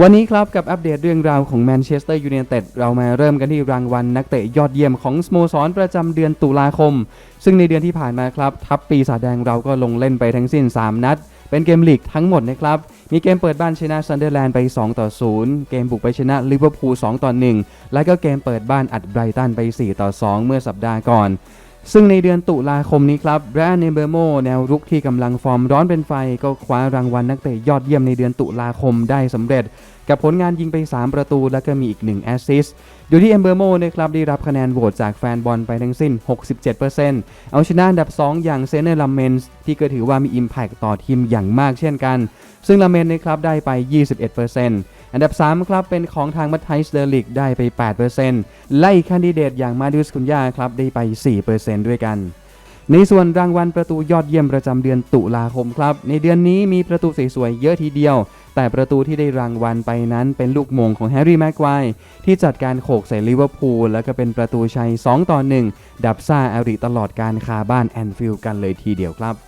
วันนี้ครับกับอัปเดตเรื่องราวของแมนเชสเตอร์ยูไนเต็ดเรามาเริ่มกันที่รางวัลนักเตะยอดเยี่ยมของสโมสรประจำเดือนตุลาคม ซึ่งในเดือนที่ผ่านมาครับ ทัพปีศาจแดงเราก็ลงเล่นไปทั้งสิ้น 3 นัด เป็นเกมลีกทั้งหมดนะครับ มีเกมเปิดบ้านชนะซันเดอร์แลนด์ไป 2 ต่อ 0 เกมบุกไปชนะลิเวอร์พูล2ต่อ 1 และก็เกมเปิดบ้านอัดไบรตันไป 4 ต่อ 2 เมื่อสัปดาห์ก่อน ซึ่งในเดือนตุลาคมนี้ครับแรนเนเบอร์โมแนวรุกที่กำลังฟอร์มร้อนเป็นไฟ ก็คว้ารางวัลนักเตะยอดเยี่ยมในเดือนตุลาคมได้สำเร็จ กับผลงานยิงไป 3 ประตูและก็มีอีก 1 แอสซิสต์โดยที่เอมเบอร์โมนะครับได้รับคะแนนโหวตจากแฟนบอลไปทั้งสิ้น 67%เอาชนะอันดับ 2 อย่างเซเนอร์ลัมเมนส์ที่ก็ถือว่ามี Impact ต่อทีมอย่างมากเช่นกัน ซึ่งลัมเมนนะครับได้ไป 21% อันดับ 3 ครับ เป็นของทางมัตไทสเดอลิกได้ไป8%และอีกแคนดิเดตอย่างมาดิสคุนยาครับได้ไป 4%ด้วยกัน ในส่วนรางวัลประตูยอดเยี่ยมประจำเดือนตุลาคมครับ ในเดือนนี้มีประตูสวยๆเยอะทีเดียว แต่ประตูที่ได้รางวัลไปนั้นเป็นลูกมงของแฮร์รี่แม็กควายที่จัดการโขกใส่ลิเวอร์พูลแล้วก็เป็นประตูชัย 2 ต่อ 1 ดับซ่าอาริตลอดการคาบ้านแอนฟิลด์กันเลยทีเดียวครับ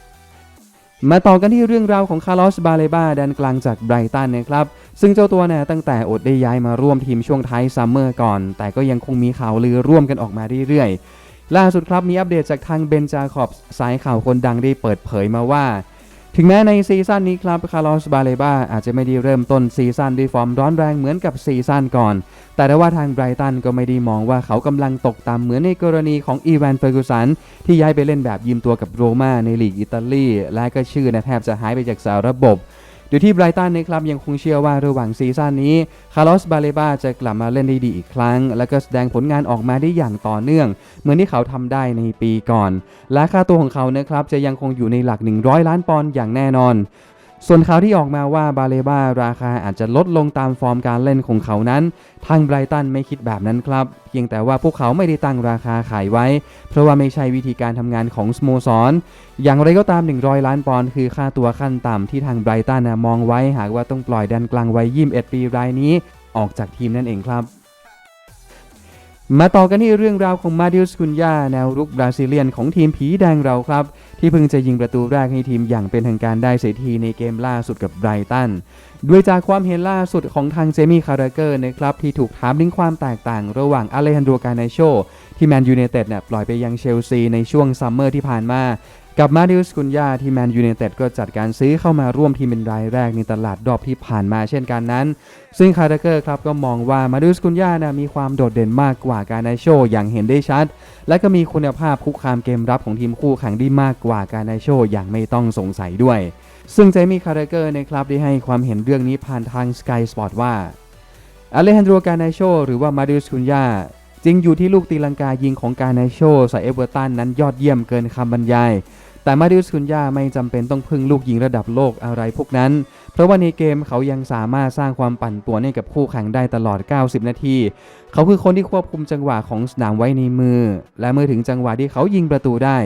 มาต่อกันที่เรื่องราวของคาร์ลอสบาเลบาแดนกลางจากไบรตันนะครับ ซึ่งเจ้าตัวเนี่ยตั้งแต่อดได้ย้ายมาร่วมทีมช่วงท้ายซัมเมอร์ก่อน แต่ก็ยังคงมีข่าวลือร่วมกันออกมาเรื่อยๆ ล่าสุดครับมีอัปเดตจากทางเบนจาคอบส์สายข่าวคนดังได้เปิดเผยมาว่า ถึงแม้ในซีซั่นนี้ครับคาร์ลอสบาเลบาอาจจะไม่ได้เริ่มต้นซีซั่นด้วยฟอร์มร้อนแรงเหมือนกับซีซั่นก่อน แต่ได้ว่าทางไบรตันก็ไม่ได้มองว่าเขากำลังตกต่ำเหมือนในกรณีของอีวานเฟอร์กูสันที่ย้ายไปเล่นแบบยืมตัวกับโรม่าในลีกอิตาลีและก็ชื่อนะแทบจะหายไปจากสารระบบ โดยที่ไบรตันนะครับยังคงเชื่อว่าระหว่างซีซั่นนี้คาร์ลอสบาเลบาจะกลับมาเล่นได้ดีอีกครั้ง และก็แสดงผลงานออกมาได้อย่างต่อเนื่อง เหมือนที่เขาทำได้ในปีก่อน และค่าตัวของเขานะครับจะยังคงอยู่ในหลัก 100 ล้านปอนด์อย่างแน่นอน ส่วนข่าวที่ออกมาว่าบาเลบาราคาอาจจะลดลงตามฟอร์มการเล่นของเขานั้น ทางไบรตันไม่คิดแบบนั้นครับ เพียงแต่ว่าพวกเขาไม่ได้ตั้งราคาขายไว้ เพราะว่าไม่ใช่วิธีการทำงานของสโมสร อย่างไรก็ตาม 100 ล้านปอนด์คือค่าตัวขั้นต่ำที่ทางไบรตันมองไว้หากว่าต้องปล่อยแดนกลางวัย21 ปีรายนี้ ออกจากทีมนั่นเองครับ มาต่อกันที่เรื่องราวของมาดิอุสคุนยาแนวรุกบราซิเลียนของทีมผีแดงเราครับ ที่เพิ่งจะยิงประตูแรกให้ทีมอย่างเป็นทางการได้เสียทีในเกมล่าสุดกับไบรตันด้วยจากความเห็นล่าสุดของทางเจมี่คาราเกอร์นะครับที่ถูกถามถึงความแตกต่างระหว่างอเลฮันโดกาเนโชที่แมนยูเนเต็ดเนี่ยปล่อยไปยังเชลซีในช่วงซัมเมอร์ที่ผ่านมา กับมาดิอุสคุนยาที่แมนยูไนเต็ดก็จัดการซื้อเข้ามาร่วมทีมเป็นรายแรกในตลาดรอบที่ผ่านมาเช่นกันนั้น ซึ่งคาราเกอร์ครับก็มองว่ามาดิอุสคุนยานะมีความโดดเด่นมากกว่าการนโชอย่างเห็นได้ชัด และก็มีคุณภาพคุกคามเกมรับของทีมคู่แข่งได้มากกว่าการนโชอย่างไม่ต้องสงสัยด้วย ซึ่งเจมี่คาราเกอร์นะครับได้ให้ความเห็นเรื่องนี้ผ่านทาง Sky Sport ว่าอเลฮันโดกานโชหรือว่ามาดิอุสคุนยาจริงอยู่ที่ลูกตีลังกายิงของกานโชใส่เอเวอร์ตันนั้นยอดเยี่ยมเกินคำบรรยาย แต่มาดิอุสคุนยาไม่จำเป็นต้องพึ่งลูกยิงระดับโลกอะไรพวกนั้น เพราะว่าในเกมเขายังสามารถสร้างความปั่นป่วนให้กับคู่แข่งได้ตลอด 90 นาที เขาคือคนที่ควบคุมจังหวะของสนามไว้ในมือ และเมื่อถึงจังหวะที่เขายิงประตูได้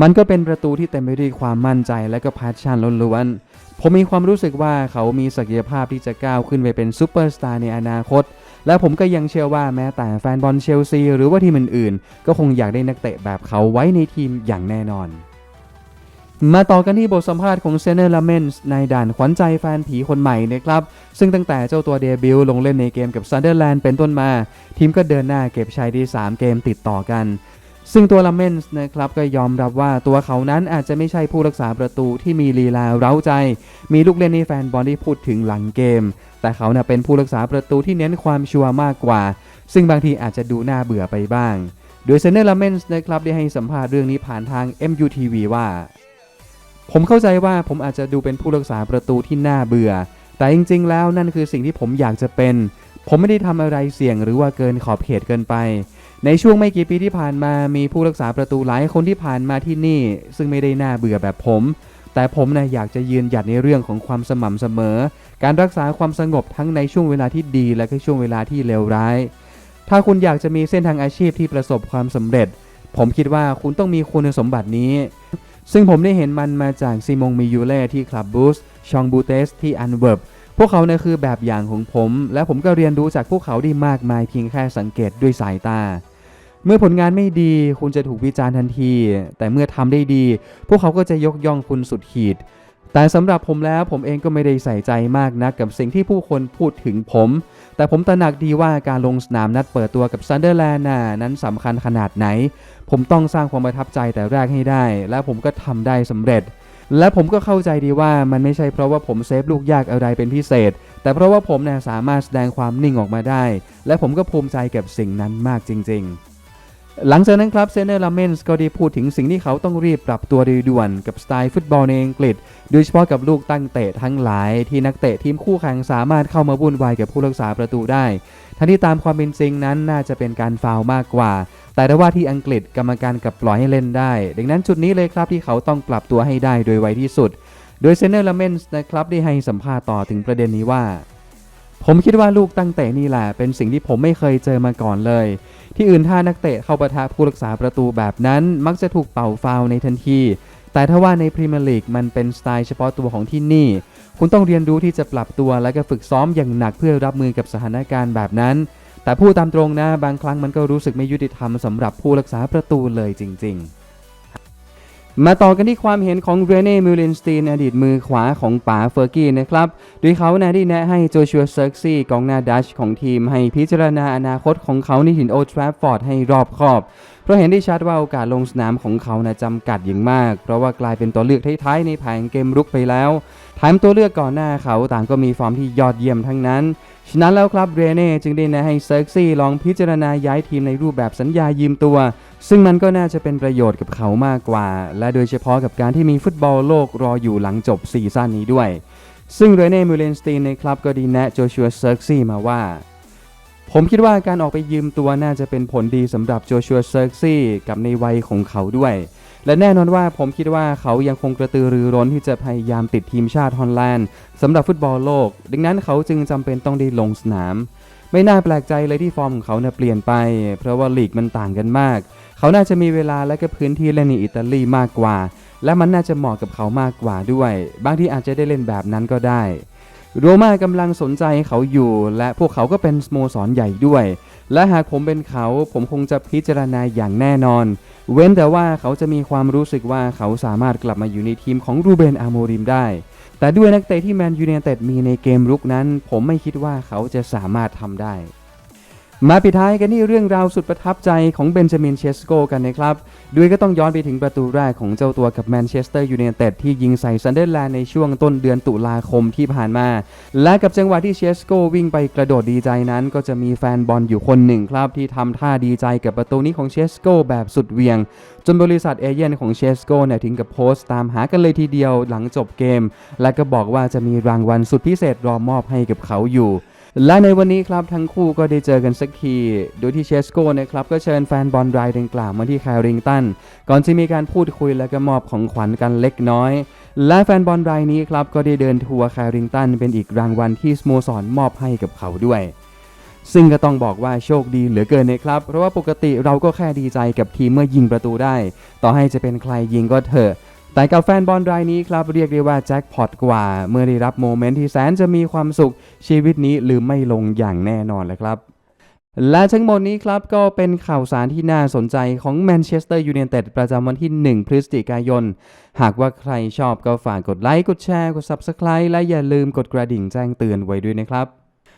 มันก็เป็นประตูที่เต็มไปด้วยความมั่นใจและก็แพชชั่นล้วนๆผมมีความรู้สึกว่าเขามีศักยภาพที่จะก้าวขึ้นไปเป็นซูเปอร์สตาร์ในอนาคตและผมก็ยังเชื่อว่าแม้แต่แฟนบอลเชลซีหรือว่าทีมอื่นๆ ก็คงอยากได้นักเตะแบบเขาไว้ในทีมอย่างแน่นอน มาต่อกันที่บทสัมภาษณ์ของเซเนอร์ลาเมนส์ในด่านขวัญใจแฟนผีคนใหม่นะครับ ซึ่งตั้งแต่เจ้าตัวเดบิวต์ลงเล่นในเกมกับซันเดอร์แลนด์เป็นต้นมา ทีมก็เดินหน้าเก็บชัยที่ 3 เกมติดต่อกัน ซึ่งตัวลาเมนส์นะครับก็ยอมรับว่าตัวเขานั้นอาจจะไม่ใช่ผู้รักษาประตูที่มีลีลาเร้าใจ มีลูกเล่นในแฟนบอลที่พูดถึงหลังเกม แต่เขาเน่ะเป็นผู้รักษาประตูที่เน้นความชัวร์มากกว่า ซึ่งบางทีอาจจะดูน่าเบื่อไปบ้าง โดยเซเนอร์ลาเมนส์นะครับได้ให้สัมภาษณ์เรื่องนี้ผ่านทาง MUTV ว่า ผมเข้าใจว่าผมอาจจะดูเป็นผู้รักษาประตูที่น่าเบื่อ แต่จริง ๆ แล้วนั่นคือสิ่งที่ผมอยากจะเป็น ผมไม่ได้ทำอะไรเสี่ยงหรือว่าเกินขอบเขตเกินไป ในช่วงไม่กี่ปีที่ผ่านมามีผู้รักษาประตูหลายคนที่ผ่านมาที่นี่ ซึ่งไม่ได้น่าเบื่อแบบผม แต่ผมนะอยากจะยืนหยัดในเรื่องของความสม่ำเสมอ การรักษาความสงบทั้งในช่วงเวลาที่ดี และก็ช่วงเวลาที่เลวร้าย ถ้าคุณอยากจะมีเส้นทางอาชีพที่ประสบความสำเร็จ ผมคิดว่าคุณต้องมีคุณสมบัตินี้ ซึ่งผมได้เห็นมันมาจากซิมงมิยูเล่ที่คลับบูสชองบูเตสที่อันเวิร์บพวกเขาเนี่ยคือแบบอย่างของผม และผมก็เรียนรู้จากพวกเขาได้มากมายเพียงแค่สังเกตด้วยสายตา เมื่อผลงานไม่ดีคุณจะถูกวิจารณ์ทันที แต่เมื่อทำได้ดี พวกเขาก็จะยกย่องคุณสุดขีด แต่สำหรับผมแล้วผมเองก็ไม่ได้ใส่ใจมากนักกับสิ่งที่ผู้คนพูดถึงผม แต่ผมตระหนักดีว่าการลงสนามนัดเปิดตัวกับซันเดอร์แลนด์น่ะนั้นสำคัญขนาดไหน ผมต้องสร้างความประทับใจแต่แรกให้ได้ และผมก็ทำได้สำเร็จ และผมก็เข้าใจดีว่ามันไม่ใช่เพราะว่าผมเซฟลูกยากอะไรเป็นพิเศษ แต่เพราะว่าผมเนี่ยสามารถแสดงความนิ่งออกมาได้ และผมก็ภูมิใจกับสิ่งนั้นมากจริง ๆ หลังจากนั้นครับเซเนอร์ลาเมนส์ก็ได้พูดถึงสิ่งที่เขาต้องรีบปรับตัวโดยด่วนกับสไตล์ฟุตบอลในอังกฤษ โดยเฉพาะกับลูกตั้งเตะทั้งหลายที่นักเตะทีมคู่แข่งสามารถเข้ามาวุ่นวายกับผู้รักษาประตูได้ ทั้งที่ตามความเป็นจริงนั้นน่าจะเป็นการฟาวมากกว่า แต่ได้ว่าที่อังกฤษกรรมการกับปล่อยให้เล่นได้ ดังนั้นจุดนี้เลยครับที่เขาต้องปรับตัวให้ได้โดยไวที่สุด โดยเซเนอร์ลาเมนส์นะครับได้ให้สัมภาษณ์ต่อถึงประเด็นนี้ว่า ผมคิดว่าลูกตั้งเตะนี่แหละเป็นสิ่งที่ผมไม่เคยเจอมาก่อนเลย ที่อื่นถ้านักเตะเข้าประทะผู้รักษาประตูแบบนั้น มักจะถูกเป่าฟาวในทันที แต่ถ้าว่าในพรีเมียร์ลีกมันเป็นสไตล์เฉพาะตัวของที่นี่ คุณต้องเรียนรู้ที่จะปรับตัวและก็ฝึกซ้อมอย่างหนักเพื่อรับมือกับสถานการณ์แบบนั้น แต่พูดตามตรงนะบางครั้งมันก็รู้สึกไม่ยุติธรรมสำหรับผู้รักษาประตูเลยจริง ๆ มาต่อกันที่ความเห็นของเรเน่มิลเลนสตีนอดีตมือขวาของป๋าเฟอร์กี้นะครับโดยเขานะได้แนะให้โจชัวเซิร์กซี่กองหน้าดัชของทีม ให้พิจารณาอนาคตของเขาในถิ่นโอทราฟฟอร์ดให้รอบคอบ เพราะเห็นได้ชัดว่าโอกาสลงสนามของเขานะจำกัดอย่างมาก เพราะว่ากลายเป็นตัวเลือกท้ายๆในแผงเกมรุกไปแล้วแถมตัวเลือกก่อนหน้าเขาต่างก็มีฟอร์มที่ยอดเยี่ยมทั้งนั้น ฉะนั้นแล้วครับเรเน่จึงได้แนะให้เซิร์กซี่ลองพิจารณาย้ายทีมในรูปแบบสัญญายืมตัว ซึ่งมันก็น่าจะเป็นประโยชน์กับเขามากกว่า และโดยเฉพาะกับการที่มีฟุตบอลโลกรออยู่หลังจบซีซั่นนี้ด้วย ซึ่งเรเน่ มูเลนสตีนในคลับก็ดีแนะโจชัวเซิร์กซี่มาว่า ผมคิดว่าการออกไปยืมตัวน่าจะเป็นผลดีสำหรับโจชัวเซิร์ซี่กับในวัยของเขาด้วย และแน่นอนว่าผมคิดว่าเขายังคงกระตือรือร้นที่จะพยายามติดทีมชาติฮอลแลนด์สำหรับฟุตบอลโลก ดังนั้นเขาจึงจำเป็นต้องได้ลงสนาม ไม่น่าแปลกใจเลยที่ฟอร์มของเขาเนี่ยเปลี่ยนไป เพราะว่าลีกมันต่างกันมาก เขาน่าจะมีเวลาและก็พื้นที่เล่นในอิตาลีมากกว่า และมันน่าจะเหมาะกับเขามากกว่าด้วย บางที่อาจจะได้เล่นแบบนั้นก็ได้ โรม่ากำลังสนใจเขาอยู่ และพวกเขาก็เป็นสโมสรใหญ่ด้วย และหากผมเป็นเขาผมคงจะพิจารณาอย่างแน่นอน เว้นแต่ว่าเขาจะมีความรู้สึกว่าเขาสามารถกลับมาอยู่ในทีมของรูเบนอาโมริมได้ แต่ด้วยนักเตะที่แมนยูเนเต็ดมีในเกมรุกนั้น ผมไม่คิดว่าเขาจะสามารถทำได้ มาปิดท้ายกันที่เรื่องราวสุดประทับใจของเบนจามินเชสโกกันนะครับ ด้วยก็ต้องย้อนไปถึงประตูแรกของเจ้าตัวกับแมนเชสเตอร์ยูไนเต็ดที่ยิงใส่ซันเดอร์แลนด์ในช่วงต้นเดือนตุลาคมที่ผ่านมา และกับจังหวะที่เชสโกวิ่งไปกระโดดดีใจนั้น ก็จะมีแฟนบอลอยู่คนหนึ่งครับ ที่ทำท่าดีใจกับประตูนี้ของเชสโกแบบสุดเวียง จนบริษัทเอเย่นของเชสโกเนี่ยถึงกับโพสต์ตามหากันเลยทีเดียวหลังจบเกม และก็บอกว่าจะมีรางวัลสุดพิเศษรอมอบให้กับเขาอยู่ และในวันนี้ครับทั้งคู่ก็ได้เจอกันสักที โดยที่เชสโกนะครับก็เชิญแฟนบอลรายดังกล่าวมาที่แคริงตัน ก่อนจะมีการพูดคุยและก็มอบของขวัญกันเล็กน้อย และแฟนบอลรายนี้ครับก็ได้เดินทัวร์แคริงตันเป็นอีกรางวัลที่สโมสรมอบให้กับเขาด้วย ซึ่งก็ต้องบอกว่าโชคดีเหลือเกินนะครับ เพราะว่าปกติเราก็แค่ดีใจกับทีมเมื่อยิงประตูได้ ต่อให้จะเป็นใครยิงก็เถอะ แต่กับแฟนบอลรายนี้ครับเรียกได้ว่าแจ็คพอตกว่า เมื่อได้รับโมเมนต์ที่แสนจะมีความสุข ชีวิตนี้ลืมไม่ลงอย่างแน่นอนเลยครับ และทั้งหมดนี้ครับก็เป็นข่าวสารที่น่าสนใจของแมนเชสเตอร์ยูไนเต็ดประจำวันที่ 1 พฤศจิกายน หากว่าใครชอบก็ฝากกดไลค์ กดแชร์ กด Subscribe และอย่าลืมกดกระดิ่งแจ้งเตือนไว้ด้วยนะครับ